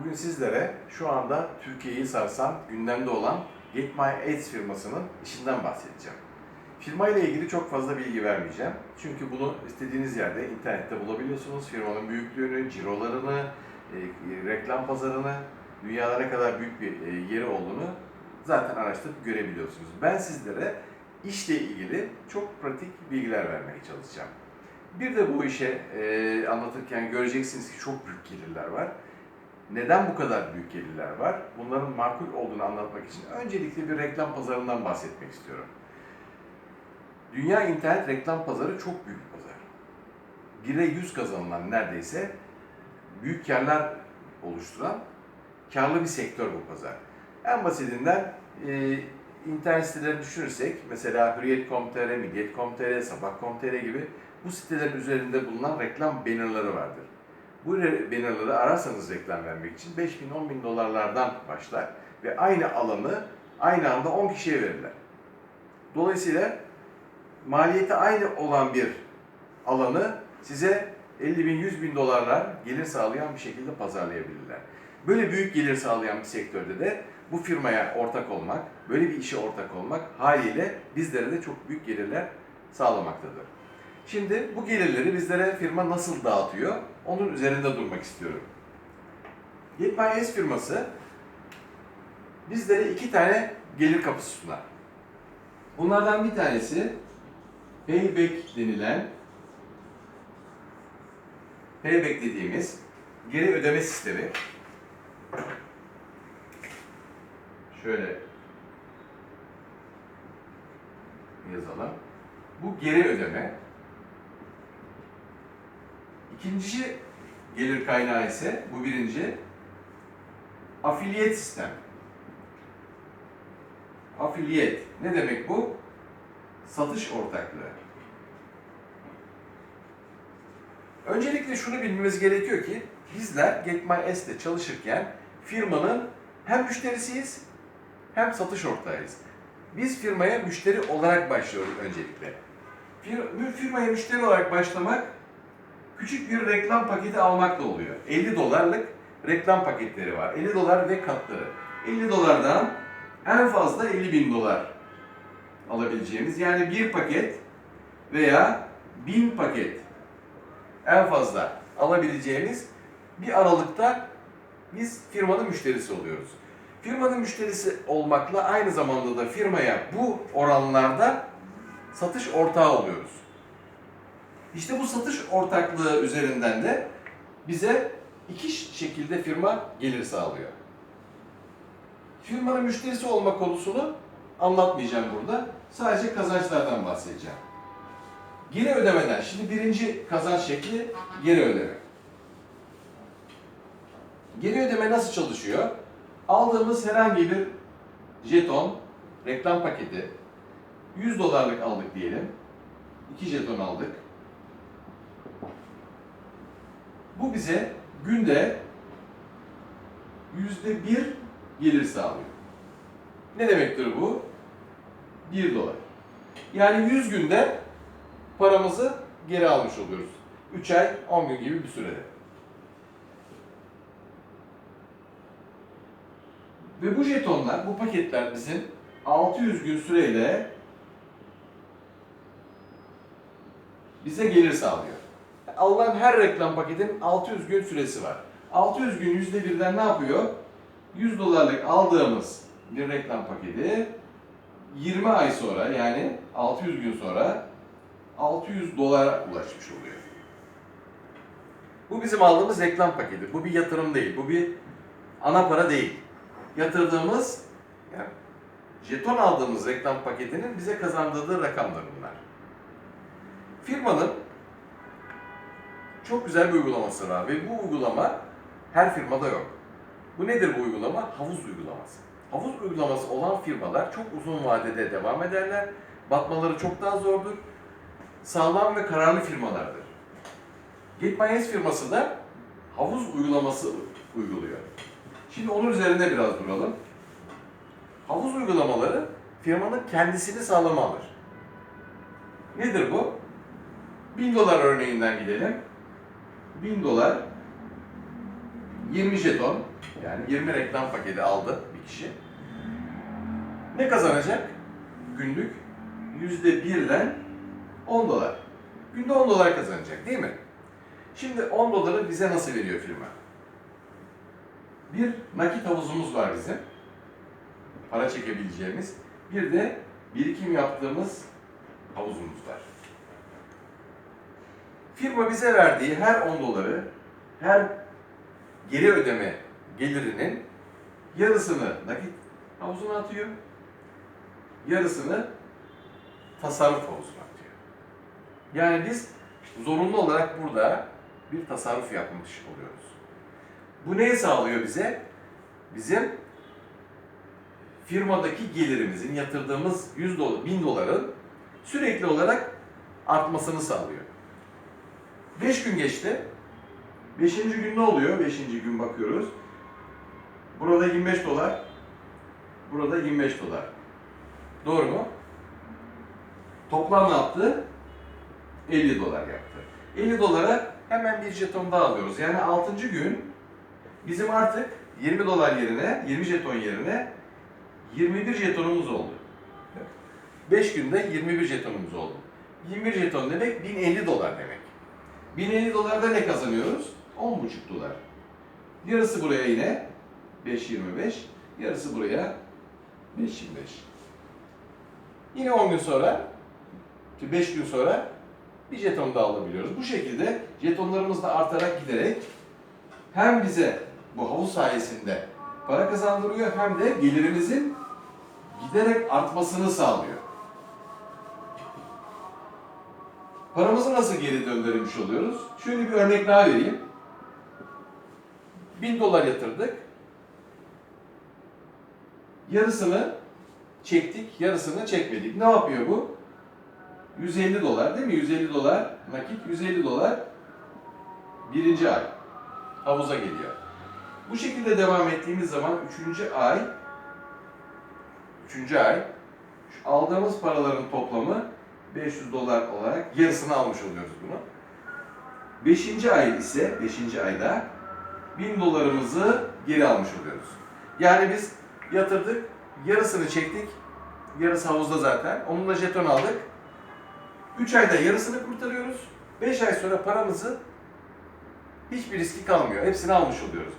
Bugün sizlere şu anda Türkiye'yi sarsan, gündemde olan Get My Ads firmasının işinden bahsedeceğim. Firma ile ilgili çok fazla bilgi vermeyeceğim. Çünkü bunu istediğiniz yerde internette bulabiliyorsunuz. Firmanın büyüklüğünü, cirolarını, e, reklam pazarını, dünyada ne kadar büyük bir e, yeri olduğunu zaten araştırıp görebiliyorsunuz. Ben sizlere işle ilgili çok pratik bilgiler vermeye çalışacağım. Bir de bu işe e, anlatırken göreceksiniz ki çok büyük gelirler var. Neden bu kadar büyük gelirler var? Bunların makul olduğunu anlatmak için öncelikle bir reklam pazarından bahsetmek istiyorum. Dünya internet reklam pazarı çok büyük bir pazar. 1'e 100 kazanılan neredeyse büyük karlar oluşturan karlı bir sektör bu pazar. En basitinden e, internet sitelerini düşünürsek mesela Hürriyet.com.tr, Milliyet.com.tr, Sabah.com.tr gibi bu sitelerin üzerinde bulunan reklam bannerları vardır. Bu bannerları ararsanız reklam vermek için 5 bin 10 bin dolarlardan başlar ve aynı alanı aynı anda 10 kişiye verirler. Dolayısıyla maliyeti aynı olan bir alanı size 50 bin 100 bin dolarlar gelir sağlayan bir şekilde pazarlayabilirler. Böyle büyük gelir sağlayan bir sektörde de bu firmaya ortak olmak, böyle bir işe ortak olmak haliyle bizlere de çok büyük gelirler sağlamaktadır. Şimdi bu gelirleri bizlere firma nasıl dağıtıyor? Onun üzerinde durmak istiyorum. Yetmez firması bizlere iki tane gelir kapısı sunar. Bunlardan bir tanesi payback denilen payback dediğimiz geri ödeme sistemi. Şöyle yazalım. Bu geri ödeme. İkinci gelir kaynağı ise bu birinci afiliyet sistem. Afiliyet. Ne demek bu? Satış ortaklığı. Öncelikle şunu bilmemiz gerekiyor ki bizler Get çalışırken firmanın hem müşterisiyiz hem satış ortağıyız. Biz firmaya müşteri olarak başlıyoruz öncelikle. Fir- firmaya müşteri olarak başlamak küçük bir reklam paketi almakla oluyor. 50 dolarlık reklam paketleri var. 50 dolar ve katları. 50 dolardan en fazla 50 bin dolar alabileceğimiz yani bir paket veya bin paket en fazla alabileceğimiz bir aralıkta biz firmanın müşterisi oluyoruz. Firmanın müşterisi olmakla aynı zamanda da firmaya bu oranlarda satış ortağı oluyoruz. İşte bu satış ortaklığı üzerinden de bize iki şekilde firma gelir sağlıyor. Firmanın müşterisi olma konusunu anlatmayacağım burada. Sadece kazançlardan bahsedeceğim. Geri ödemeden, şimdi birinci kazanç şekli geri ödeme. Geri ödeme nasıl çalışıyor? Aldığımız herhangi bir jeton, reklam paketi, 100 dolarlık aldık diyelim. 2 jeton aldık. Bu bize günde yüzde bir gelir sağlıyor. Ne demektir bu? 1 dolar. Yani 100 günde paramızı geri almış oluyoruz. 3 ay, 10 gün gibi bir sürede. Ve bu jetonlar, bu paketler bizim 600 gün süreyle bize gelir sağlıyor. Alınan her reklam paketinin 600 gün süresi var. 600 gün yüzde birden ne yapıyor? 100 dolarlık aldığımız bir reklam paketi 20 ay sonra yani 600 gün sonra 600 dolara ulaşmış oluyor. Bu bizim aldığımız reklam paketi. Bu bir yatırım değil. Bu bir ana para değil. Yatırdığımız yani jeton aldığımız reklam paketinin bize kazandırdığı rakamlar bunlar. Firmanın çok güzel bir uygulaması var ve bu uygulama her firmada yok. Bu nedir bu uygulama? Havuz uygulaması. Havuz uygulaması olan firmalar çok uzun vadede devam ederler. Batmaları çok daha zordur. Sağlam ve kararlı firmalardır. GetMyS firması da havuz uygulaması uyguluyor. Şimdi onun üzerinde biraz duralım. Havuz uygulamaları firmanın kendisini sağlama alır. Nedir bu? 1000 dolar örneğinden gidelim. 1000 dolar 20 jeton yani 20 reklam paketi aldı bir kişi. Ne kazanacak? Günlük %1'den 10 dolar. Günde 10 dolar kazanacak değil mi? Şimdi 10 doları bize nasıl veriyor firma? Bir nakit havuzumuz var bizim. Para çekebileceğimiz. Bir de birikim yaptığımız havuzumuz var. Firma bize verdiği her 10 doları, her geri ödeme gelirinin yarısını nakit havuzuna atıyor, yarısını tasarruf havuzuna atıyor. Yani biz zorunlu olarak burada bir tasarruf yapmış oluyoruz. Bu neyi sağlıyor bize? Bizim firmadaki gelirimizin yatırdığımız 100 dolar, 1000 doların sürekli olarak artmasını sağlıyor. 5 gün geçti. 5. gün ne oluyor? 5. gün bakıyoruz. Burada 25 dolar. Burada 25 dolar. Doğru mu? Toplam ne yaptı? 50 dolar yaptı. 50 dolara hemen bir jeton daha alıyoruz. Yani 6. gün bizim artık 20 dolar yerine, 20 jeton yerine 21 jetonumuz oldu. 5 günde 21 jetonumuz oldu. 21 jeton demek 1050 dolar demek. 1050 dolarda ne kazanıyoruz? 10,5 dolar. Yarısı buraya yine 5.25, yarısı buraya 5.25. Yine 10 gün sonra, 5 gün sonra bir jeton daha alabiliyoruz. Bu şekilde jetonlarımız da artarak giderek hem bize bu havuz sayesinde para kazandırıyor hem de gelirimizin giderek artmasını sağlıyor. Paramızı nasıl geri döndürmüş oluyoruz? Şöyle bir örnek daha vereyim. 1000 dolar yatırdık. Yarısını çektik, yarısını çekmedik. Ne yapıyor bu? 150 dolar değil mi? 150 dolar nakit, 150 dolar birinci ay havuza geliyor. Bu şekilde devam ettiğimiz zaman üçüncü ay üçüncü ay şu aldığımız paraların toplamı 500 dolar olarak yarısını almış oluyoruz bunu. Beşinci ay ise, beşinci ayda 1000 dolarımızı geri almış oluyoruz. Yani biz yatırdık, yarısını çektik, yarısı havuzda zaten. Onunla jeton aldık. 3 ayda yarısını kurtarıyoruz. 5 ay sonra paramızı hiçbir riski kalmıyor. Hepsini almış oluyoruz.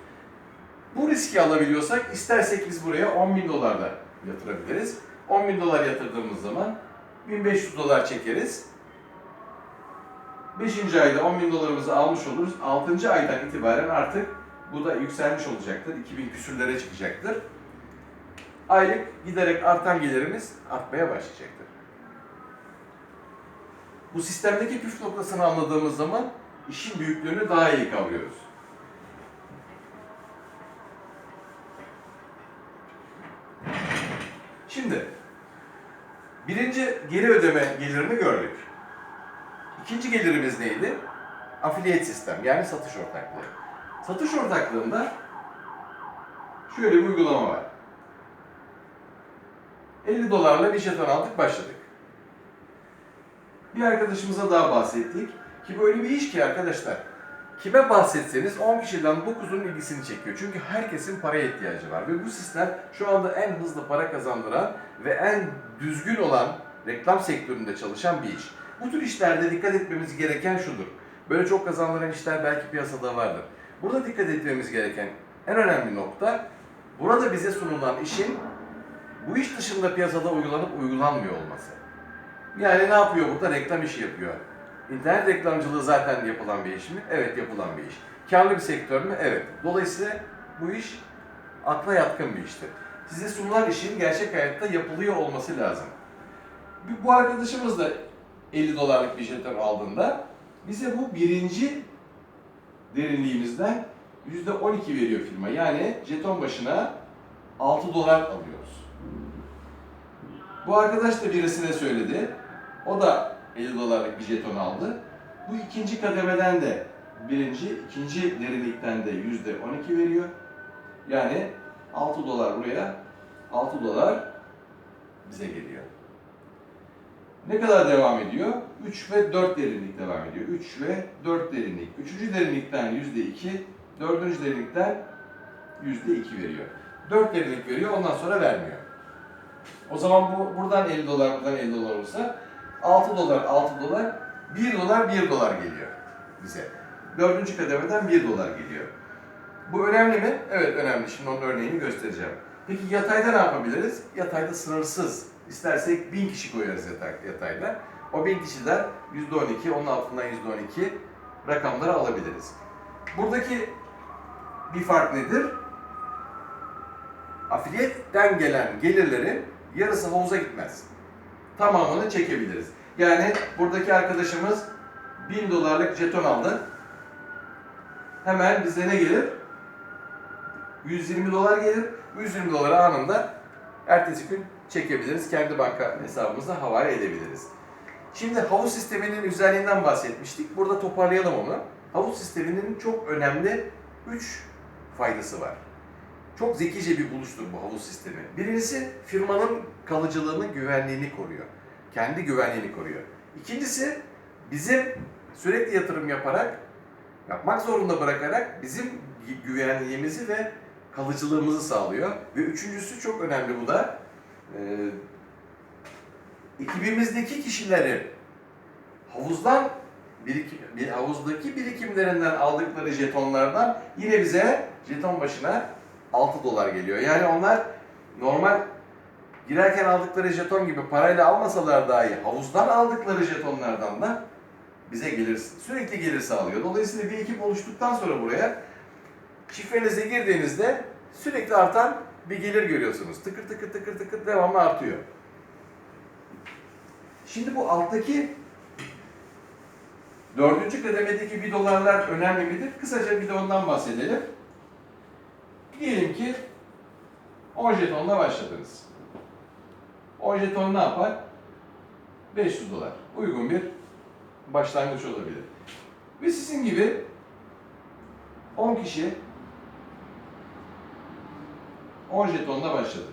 Bu riski alabiliyorsak istersek biz buraya 10 bin dolar da yatırabiliriz. 10 bin dolar yatırdığımız zaman 1500 dolar çekeriz. 5. ayda 10 bin dolarımızı almış oluruz. 6. aydan itibaren artık bu da yükselmiş olacaktır. 2000 küsürlere çıkacaktır. Aylık giderek artan gelirimiz artmaya başlayacaktır. Bu sistemdeki püf noktasını anladığımız zaman işin büyüklüğünü daha iyi kavruyoruz. Şimdi birinci geri ödeme gelirini gördük. İkinci gelirimiz neydi? Affiliate sistem yani satış ortaklığı. Satış ortaklığında şöyle bir uygulama var. 50 dolarla bir jeton aldık başladık. Bir arkadaşımıza daha bahsettik. Ki böyle bir iş ki arkadaşlar. Kime bahsetseniz 10 kişiden 9'un ilgisini çekiyor. Çünkü herkesin paraya ihtiyacı var. Ve bu sistem şu anda en hızlı para kazandıran ve en düzgün olan reklam sektöründe çalışan bir iş. Bu tür işlerde dikkat etmemiz gereken şudur. Böyle çok kazandıran işler belki piyasada vardır. Burada dikkat etmemiz gereken en önemli nokta burada bize sunulan işin bu iş dışında piyasada uygulanıp uygulanmıyor olması. Yani ne yapıyor burada? Reklam işi yapıyor. İnternet reklamcılığı zaten yapılan bir iş mi? Evet yapılan bir iş. Karlı bir sektör mü? Evet. Dolayısıyla bu iş akla yatkın bir iştir. Size sunulan işin gerçek hayatta yapılıyor olması lazım. Bu arkadaşımız da 50 dolarlık bir jeton aldığında bize bu birinci derinliğimizden %12 veriyor firma. Yani jeton başına 6 dolar alıyoruz. Bu arkadaş da birisine söyledi. O da 50 dolarlık bir jeton aldı. Bu ikinci kademeden de birinci, ikinci derinlikten de yüzde 12 veriyor. Yani 6 dolar buraya, 6 dolar bize geliyor. Ne kadar devam ediyor? 3 ve 4 derinlik devam ediyor. 3 ve 4 derinlik. Üçüncü derinlikten yüzde 2, dördüncü derinlikten yüzde iki veriyor. 4 liralık veriyor ondan sonra vermiyor. O zaman bu buradan 50 dolar buradan 50 dolar olursa 6 dolar 6 dolar 1 dolar 1 dolar geliyor bize. Dördüncü kademeden 1 dolar geliyor. Bu önemli mi? Evet önemli. Şimdi onun örneğini göstereceğim. Peki yatayda ne yapabiliriz? Yatayda sınırsız. İstersek 1000 kişi koyarız yatay, yatayda. O 1000 kişiden %12, onun altından %12 rakamları alabiliriz. Buradaki bir fark nedir? Afiliyetten gelen gelirlerin yarısı havuza gitmez. Tamamını çekebiliriz. Yani buradaki arkadaşımız 1000 dolarlık jeton aldı. Hemen bize ne gelir? 120 dolar gelir. Bu 120 doları anında ertesi gün çekebiliriz. Kendi banka hesabımıza havale edebiliriz. Şimdi havuz sisteminin özelliğinden bahsetmiştik. Burada toparlayalım onu. Havuz sisteminin çok önemli 3 faydası var. Çok zekice bir buluştur bu havuz sistemi. Birincisi firmanın kalıcılığını, güvenliğini koruyor. Kendi güvenliğini koruyor. İkincisi bizim sürekli yatırım yaparak, yapmak zorunda bırakarak bizim gü- güvenliğimizi ve kalıcılığımızı sağlıyor. Ve üçüncüsü çok önemli bu da. Ee, ekibimizdeki kişilerin havuzdan birikim, bir havuzdaki birikimlerinden aldıkları jetonlardan yine bize jeton başına 6 dolar geliyor. Yani onlar normal girerken aldıkları jeton gibi parayla almasalar dahi havuzdan aldıkları jetonlardan da bize gelir, sürekli gelir sağlıyor. Dolayısıyla bir ekip oluştuktan sonra buraya şifrenize girdiğinizde sürekli artan bir gelir görüyorsunuz. Tıkır tıkır tıkır tıkır devamlı artıyor. Şimdi bu alttaki dördüncü kademedeki bir dolarlar önemli midir? Kısaca bir de ondan bahsedelim. Diyelim ki 10 jetonla başladınız. 10 jeton ne yapar? 500 dolar. Uygun bir başlangıç olabilir. Ve sizin gibi 10 kişi 10 jetonla başladı.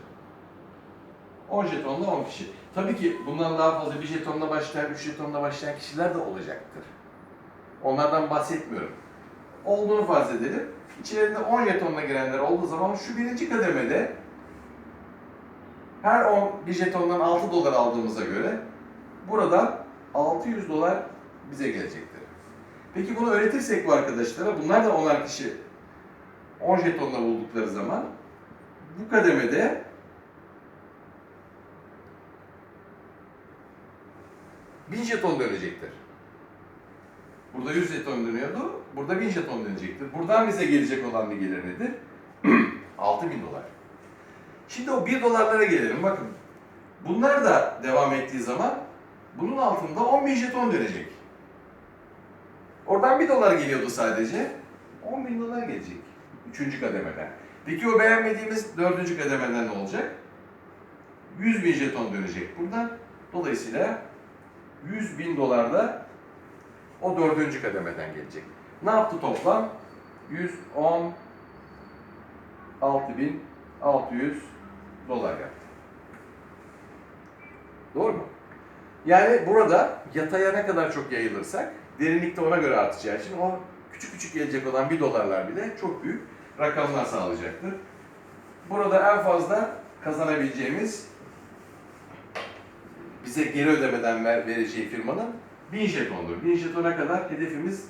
10 jetonla 10 kişi. Tabii ki bundan daha fazla bir jetonla başlayan, 3 jetonla başlayan kişiler de olacaktır. Onlardan bahsetmiyorum. Olduğunu farz edelim. İçlerinde 10 jetonla girenler olduğu zaman şu birinci kademede her 10 bir jetondan 6 dolar aldığımıza göre burada 600 dolar bize gelecektir. Peki bunu öğretirsek bu arkadaşlara, bunlar da 10'ar kişi 10 jetonla buldukları zaman bu kademede bin jeton dönecektir. Burada 100 jeton dönüyordu, burada 1000 jeton dönecektir. Buradan bize gelecek olan bir gelir nedir? 6000 dolar. Şimdi o 1 dolarlara gelelim. Bakın, bunlar da devam ettiği zaman bunun altında 10.000 jeton dönecek. Oradan 1 dolar geliyordu sadece. 10 bin dolar gelecek. Üçüncü kademeden. Peki o beğenmediğimiz dördüncü kademeden ne olacak? 100 bin jeton dönecek buradan. Dolayısıyla 100 bin dolar da o dördüncü kademeden gelecek. Ne yaptı toplam? 110 6600 dolar yaptı. Doğru mu? Yani burada yataya ne kadar çok yayılırsak derinlikte ona göre artacağı için o küçük küçük gelecek olan bir dolarlar bile çok büyük rakamlar sağlayacaktır. Burada en fazla kazanabileceğimiz bize geri ödemeden ver, vereceği firmanın 1000 jetondur. 1000 jetona kadar hedefimiz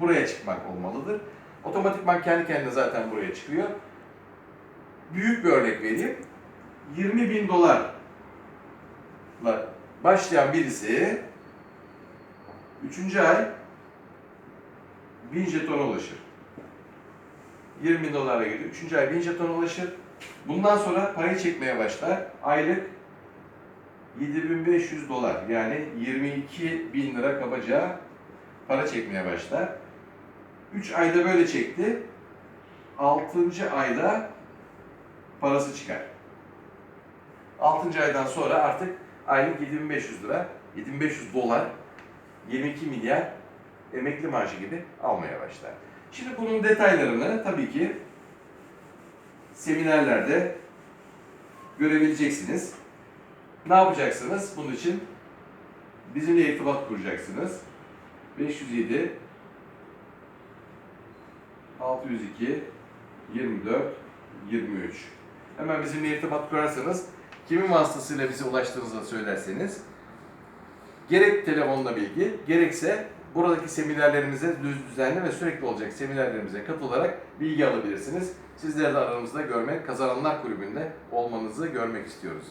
buraya çıkmak olmalıdır. Otomatikman kendi kendine zaten buraya çıkıyor. Büyük bir örnek vereyim. 20 bin dolarla başlayan birisi 3. ay 1000 jetona ulaşır. 20 bin dolara gidiyor. 3. ay 1000 jetona ulaşır. Bundan sonra parayı çekmeye başlar. Aylık 7500 dolar yani 22 bin lira kabaca para çekmeye başlar. 3 ayda böyle çekti. 6. ayda parası çıkar. 6. aydan sonra artık aylık 7500 lira, 7500 dolar, 22 milyar emekli maaşı gibi almaya başlar. Şimdi bunun detaylarını tabii ki seminerlerde görebileceksiniz. Ne yapacaksınız? Bunun için bizimle irtibat kuracaksınız. 507 602 24 23. Hemen bizimle irtibat kurarsanız kimin vasıtasıyla bize ulaştığınızı söylerseniz gerek telefonla bilgi gerekse buradaki seminerlerimize düz düzenli ve sürekli olacak seminerlerimize katılarak bilgi alabilirsiniz. Sizleri de aramızda görmek, Kazananlar Kulübü'nde olmanızı görmek istiyoruz.